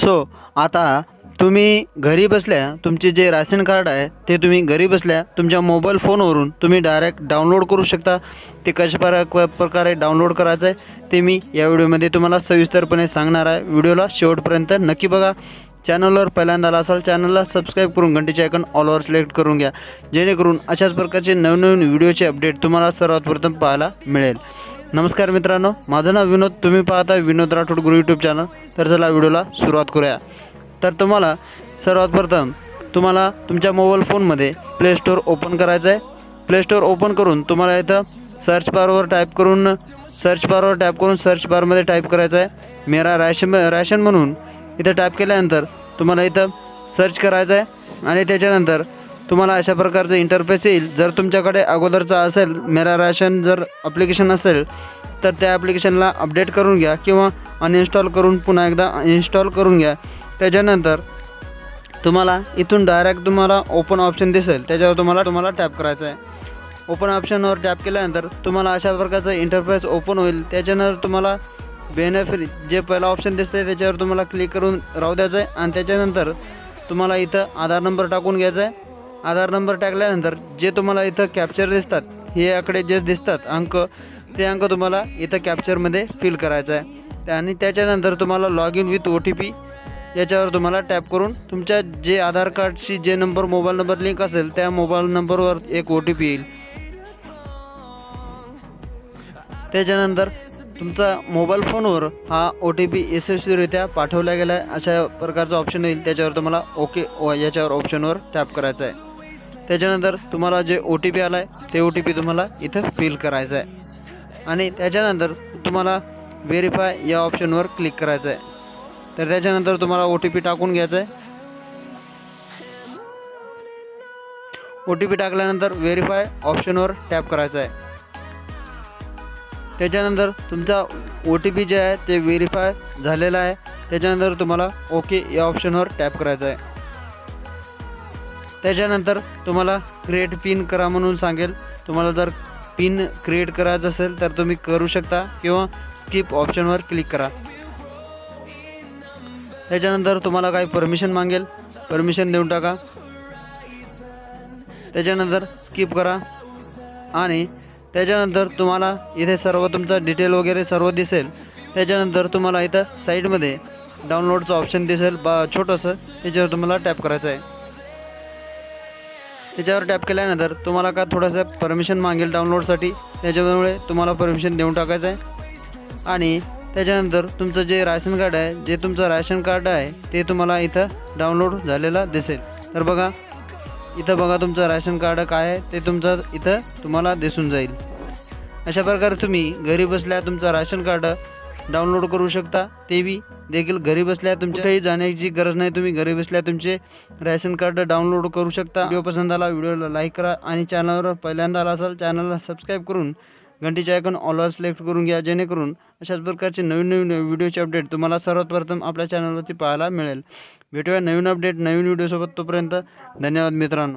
So आता तुम्ही घरी बसल्या तुमचे जे राशन कार्ड आहे ते तुम्ही घरी बसल्या तुमच्या मोबाईल फोनवरून तुम्ही डायरेक्ट डाउनलोड करू शकता. ते कशा प्र प्रकारे डाउनलोड करायचं आहे ते मी या व्हिडिओमध्ये तुम्हाला सविस्तरपणे सांगणार आहे. व्हिडिओला शेवटपर्यंत नक्की बघा. चॅनलवर पहिल्यांदा आला असाल चॅनलला सबस्क्राईब करून घंटेचे आयकॉन ऑलवर सिलेक्ट करून घ्या. जेणेकरून अशाच प्रकारचे नवनवीन व्हिडिओचे अपडेट तुम्हाला सर्वात प्रथम पाहायला मिळेल. नमस्कार मित्रांनो माझं नाव विनोद. तुम्ही पाहता विनोद राठोड गुरु यूट्यूब चॅनल तर चला व्हिडिओला सुरुवात करूया. तर तुम्हाला सर्वात प्रथम तुम्हाला तुमच्या मोबाईल फोनमध्ये प्ले स्टोअर ओपन करायचं आहे. प्ले स्टोअर ओपन करून तुम्हाला इथं सर्च बारवर टाईप करून सर्च बारवर टाईप करून सर्च बारमध्ये टाईप करायचं आहे. मेरा रॅशन रॅशन म्हणून इथं टाईप केल्यानंतर तुम्हाला इथं सर्च करायचं आहे. आणि त्याच्यानंतर तुम्हाला अशा प्रकारचं इंटरफेस येईल. जर तुमच्याकडे अगोदरचा असेल मेरा राशन जर ॲप्लिकेशन असेल तर त्या ॲप्लिकेशनला अपडेट करून घ्या किंवा अनइन्स्टॉल करून पुन्हा एकदा इन्स्टॉल करून घ्या. त्याच्यानंतर तुम्हाला इथून डायरेक्ट तुम्हाला ओपन ऑप्शन दिसेल. त्याच्यावर तुम्हाला तुम्हाला टॅप करायचं आहे. ओपन ऑप्शनवर टॅप केल्यानंतर तुम्हाला अशा प्रकारचं इंटरफेस ओपन होईल. त्याच्यानंतर तुम्हाला बेनिफिट जे पहिला ऑप्शन दिसतं त्याच्यावर तुम्हाला क्लिक करून राहू द्यायचं आहे. आणि त्याच्यानंतर तुम्हाला इथं आधार नंबर टाकून घ्यायचा आहे. आधार नंबर टाकल्यानंतर जे तुम्हाला इथं कॅप्चर दिसतात हे आकडे जे दिसतात अंक ते अंक तुम्हाला इथं कॅप्चरमध्ये फिल करायचं आहे. आणि त्याच्यानंतर तुम्हाला log in with O T P याच्यावर तुम्हाला टॅप करून तुमच्या जे आधार कार्डशी जे नंबर मोबाईल नंबर लिंक असेल त्या मोबाईल नंबरवर एक ओ टी पी येईल. त्याच्यानंतर तुमचा मोबाईल फोनवर हा ओ टी पी यशस्वीरित्या पाठवला गेला आहे अशा प्रकारचा ऑप्शन येईल त्याच्यावर तुम्हाला ओके याच्यावर ऑप्शनवर टॅप करायचा आहे. त्याच्यानंतर तुम्हाला जे ओ टी पी आला आहे ते ओ टी पी तुम्हाला इथं फिल करायचं आहे आणि त्याच्यानंतर तुम्हाला व्हेरीफाय या ऑप्शनवर क्लिक करायचं आहे तर त्याच्यानंतर तुम्हाला ओ टी पी टाकून घ्यायचं आहे ओ टी पी टाकल्यानंतर व्हेरीफाय ऑप्शनवर टॅप करायचं आहे त्याच्यानंतर तुमचा ओ टी पी जे आहे ते व्हेरीफाय झालेला आहे. त्याच्यानंतर तुम्हाला ओके या ऑप्शनवर टॅप करायचं आहे त्याच्यानंतर तुम्हाला क्रिएट पिन करा म्हणून सांगेल. तुम्हाला जर पिन क्रिएट करायचं असेल तर तुम्ही करू शकता किंवा स्किप ऑप्शनवर क्लिक करा. त्याच्यानंतर तुम्हाला काही परमिशन मागेल. परमिशन देऊन टाका. त्याच्यानंतर स्किप करा. आणि त्याच्यानंतर तुम्हाला इथे सर्व तुमचं डिटेल वगैरे सर्व दिसेल. त्याच्यानंतर तुम्हाला इथं साईडमध्ये डाउनलोडचं ऑप्शन दिसेल. बा छोटंसं. त्याच्यावर तुम्हाला टॅप करायचं आहे. त्याच्यावर टॅप केल्यानंतर तुम्हाला का थोडंसं परमिशन मागेल डाउनलोडसाठी त्याच्यामुळे तुम्हाला परमिशन देऊन टाकायचं आहे. आणि त्याच्यानंतर तुमचं जे राशन कार्ड आहे जे तुमचं राशन कार्ड आहे ते तुम्हाला इथं डाउनलोड झालेलं दिसेल. तर बघा इथं बघा तुमचं राशन कार्ड काय आहे ते तुमचं इथं तुम्हाला दिसून जाईल. अशा प्रकारे तुम्ही घरी बसल्या तुमचं राशन कार्ड डाउनलोड करू शकता. ते बी देखील घरी बसल्या तुमच्याही जाण्याची गरज नाही. तुम्ही घरी बसल्या तुमचे राशन कार्ड डाउनलोड करू शकता. व्हिडिओ पसंत आला व्हिडिओला लाईक करा आणि चॅनलवर पहिल्यांदा आला असाल चॅनलला सबस्क्राईब करून घंटीचे आयकॉन ऑलवर सिलेक्ट करून घ्या. जेणेकरून अशाच प्रकारचे नवीन नवीन व्हिडिओचे अपडेट तुम्हाला सर्वात प्रथम आपल्या चॅनलवरती पाहायला मिळेल. भेटूया नवीन अपडेट नवीन व्हिडिओसोबत तोपर्यंत धन्यवाद मित्रांनो.